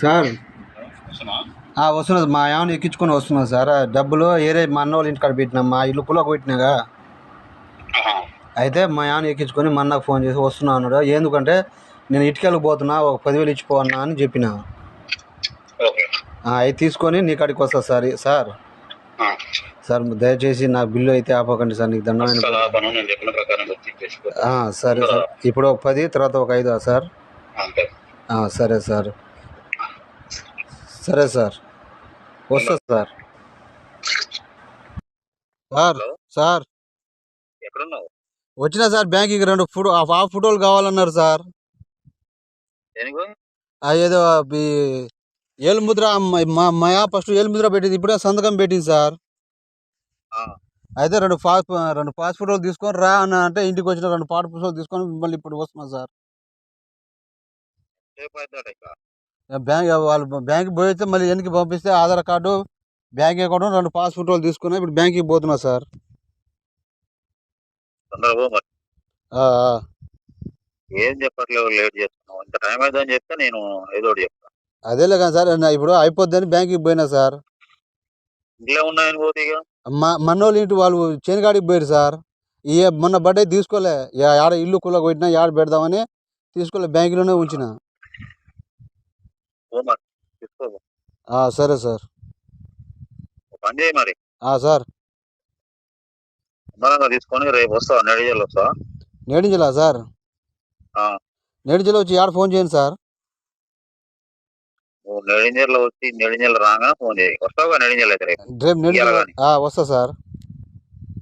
Sir. వస్తున్నది మా ఏమైనా ఎక్కించుకొని వస్తున్నా సార్. డబ్బులు ఏరే మా అన్న వాళ్ళ ఇంటికాడ పెట్టినా మా ఇల్లు కులకు పెట్టినాగా. అయితే మా ఏమైనా ఎక్కించుకొని మా అన్నకు ఫోన్ చేసి వస్తున్నా అన్నాడు. ఎందుకంటే నేను ఇటుకెళ్ళకి పోతున్నా ఒక పదివేలు ఇచ్చిపోవన్నా అని చెప్పిన. అవి తీసుకొని నీ కాడికి వస్తా సార్. సార్. సార్ దయచేసి నా బిల్లు అయితే ఆపకండి సార్ నీకు దండమైన సరే సార్. ఇప్పుడు ఒక పది తర్వాత ఒక ఐదు సార్. సరే సార్. సరే సార్. వస్తా సార్. Sir sir. ఎక్కడున్నావు? వచ్చిన సార్ బ్యాంక్కి రెండు ఫోటో ఆ ఫోటోలు కావాలన్నారు సార్. ఏదో ఏలుముద్ర మ- మా ఫస్ట్ ఏలుముద్ర పెట్టింది ఇప్పుడే సంతకం పెట్టింది సార్. అయితే రెండు పాస్ రెండు పాస్ ఫోటోలు తీసుకొని రా అన్న అంటే ఇంటికి వచ్చిన రెండు పాట పుస్తకాలు తీసుకొని మళ్ళీ ఇప్పుడు వస్తున్నా సార్. బ్యాంక్ వాళ్ళు బ్యాంక్కి పోయితే మళ్ళీ వెనక్కి పంపిస్తే ఆధార్ కార్డు బ్యాంక్ అకౌంట్ రెండు పాస్ ఫోటోలు తీసుకున్నా ఇప్పుడు బ్యాంక్కి పోతున్నా సార్. ఏం లేట్ చేస్తున్నావు. ఇంత టైం అవుతుందని చెప్తే నేను ఏదో ఒకటి చెప్తా. అదేలే కానీ సార్ ఇప్పుడు అయిపోద్దని బ్యాంక్కి పోయినా సార్. ఇంట్లో ఉన్నాయని పోతే ఇక? మా మనోళ్ళు ఇంటి వాళ్ళు చేనుగాడికి పోయారు సార్. ఈ మొన్న బర్త్డే తీసుకోలే. యాడ ఇల్లు కుల్ల కొట్టినా యాడ పెడదామని తీసుకోలే. బ్యాంకులోనే ఉంచిన. సరే సార్. పని చేయి మరి. ఆ, సార్. నిమ్మలంగా తీసుకొని రేపు వస్తావా నెడిజల్ వస్తావా నేడించలా సార్? ఆ. నేడించలో వచ్చి యాడ ఫోన్ చేయండి సార్? నువ్వు నెడింజల్లో వచ్చి నెడింజల్ రాగానే ఫోన్ చేయి. వస్తావుగా నెడింజల్ అయితే రేపు. వస్తా సార్.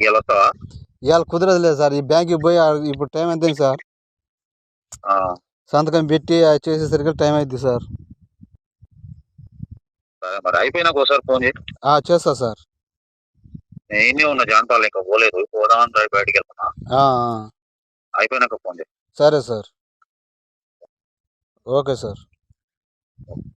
ఇవాళ వస్తావా? ఇవాళ కుదరదు లేదు సార్. ఈ బ్యాంక్కి పోయి ఇప్పుడు టైం ఎంత సార్? సంతకం పెట్టి చేసేసరికి టైం అయింది సార్ సరే. మరి అయిపోయినాక ఒకసారి ఫోన్ చేయి. ఆ, చేస్తా సార్. నేను ఉన్న జాంతాలు ఇంకా పోలేదు. పోదామని రేపు బయటికి వెళ్తున్నా. అయిపోయినాక ఫోన్ చేయి. సరే సార్. Okay sir.